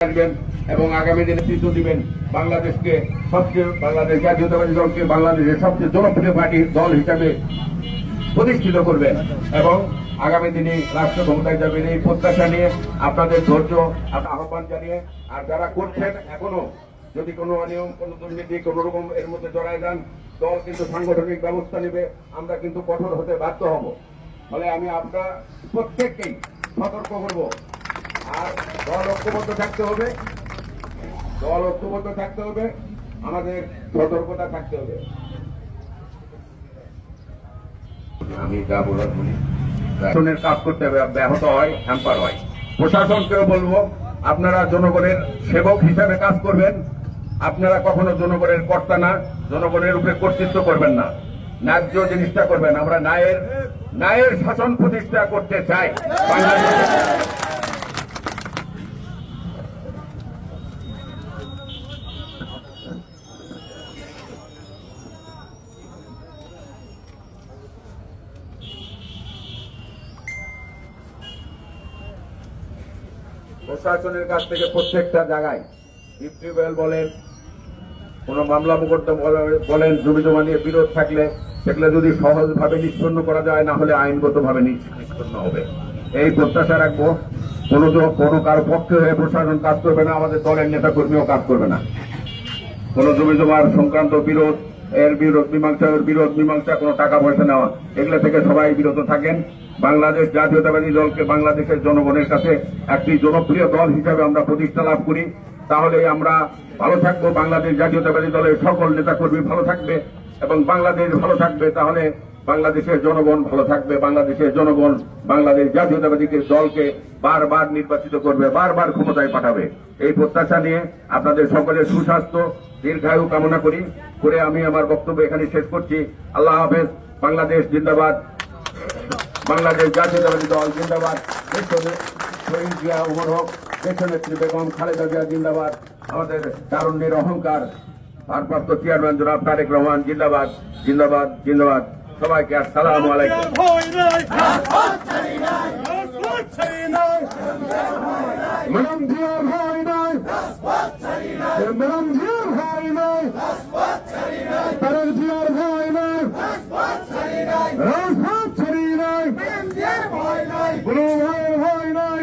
আসবেন এবং আগামী দিনে নেতৃত্ব দিবেন বাংলাদেশকে সবচেয়ে, বাংলাদেশ জাতীয়তাবাদী দলকে বাংলাদেশের সবচেয়ে জনপ্রিয় পার্টি দল হিসাবে প্রতিষ্ঠিত করবেন এবং আগামী দিনে রাষ্ট্র ক্ষমতায় যাবেন এই প্রত্যাশা নিয়ে আপনাদের ধৈর্য আহ্বান জানিয়ে আর যারা করছেন এখনও, যদি কোনো অনিয়ম, কোনো দুর্নীতি, কোনো রকম এর মধ্যে জড়ায় যান, দল কিন্তু সাংগঠনিক ব্যবস্থা নেবে, আমরা কিন্তু কঠোর হতে বাধ্য হব। ফলে আমি আপনার প্রত্যেককেই সতর্ক করব। আর দল ঐক্যবদ্ধ থাকতে হবে। দল ঐক্যবদ্ধ থাকতে হবে। আমাদের সতর্কতা থাকতে হবে। আমি যা বলার বলি প্রশাসনের কাজ করতে হবে ব্যাহত হয় হ্যাম্পার হয়। প্রশাসনকেও বলব, আপনারা জনগণের সেবক হিসাবে কাজ করবেন। আপনারা কখনো জনগণের কর্তা না, জনগণের উপরে কর্তৃত্ব করবেন না। ন্যায্য জিনিসটা করবেন। আমরা ন্যায়ের ন্যায়ের শাসন প্রতিষ্ঠা করতে চাই। বাংলাদেশে প্রশাসনের কাছ থেকে প্রত্যেকটা জায়গায় টিউবওয়েল বলেন, কোন মামলা মোকদ্দমা বলে- বলেন, জমি জমা নিয়ে বিরোধ থাকলে, সেগুলো যদি সহজভাবে নিষ্পন্ন করা যায়, না হলে আইনগতভাবে নিষ- নিষ্পন্ন হবে। এই প্রত্যাশা রাখব, কোন কোনো কারও পক্ষে হয়ে প্রশাসন কাজ করবে না, আমাদের দলের নেতা কর্মীও কাজ করবে না। কোন জমি জমার সংক্রান্ত বিরোধ, এর বিরোধ মীমাংসা এর বিরোধ মীমাংসা, কোনো টাকা পয়সা নেওয়া, এগুলো থেকে সবাই বিরত থাকেন। বাংলাদেশ জাতীয়তাবাদী দলকে বাংলাদেশের জনগণের কাছে একটি জনপ্রিয় দল হিসাবে আমরা প্রতিষ্ঠা লাভ করি। তাহলে আমরা ভালো থাকব, বাংলাদেশ জাতীয়তাবাদী দলের সকল নেতাকর্মী ভালো থাকবে এবং বাংলাদেশ ভালো থাকবে, তাহলে বাংলাদেশের জনগণ ভালো থাকবে, বাংলাদেশের জনগণ বাংলাদেশ জাতীয়তাবাদী দলকে বারবার নির্বাচিত করবে, বারবার ক্ষমতায় পাঠাবে। এই প্রত্যাশা নিয়ে আপনাদের সকলের সুস্বাস্থ্য, দীর্ঘায়ু কামনা করি। করে আমি আমার বক্তব্য এখানে শেষ করছি। আল্লাহ হাফেজ, বাংলাদেশ জিন্দাবাদ। বাংলাদেশ জাতীয়তাবাদী দল জিন্দাবাদ। শহীদ জিয়া উমর হক দেশনেত্রী বেগম খালেদা জিয়া জিন্দাবাদ। আমাদের তারুণ্যের অহংকার। ভারপ্রাপ্ত চেয়ারম্যান জনাব তারেক রহমান জিন্দাবাদ জিন্দাবাদ জিন্দাবাদ। সবাইকে আসসালামু আলাইকুম। ভয় নাই রাজপথ ছাড়ি নাই ম্যাডাম জিয়ার ভয় নাই ম্যাডাম জিয়ার ভয় নাই তারেক জিয়ার ভয় নাই। রাজপথ ছাড়ি নাই কোনো ভয়ের ভয় নাই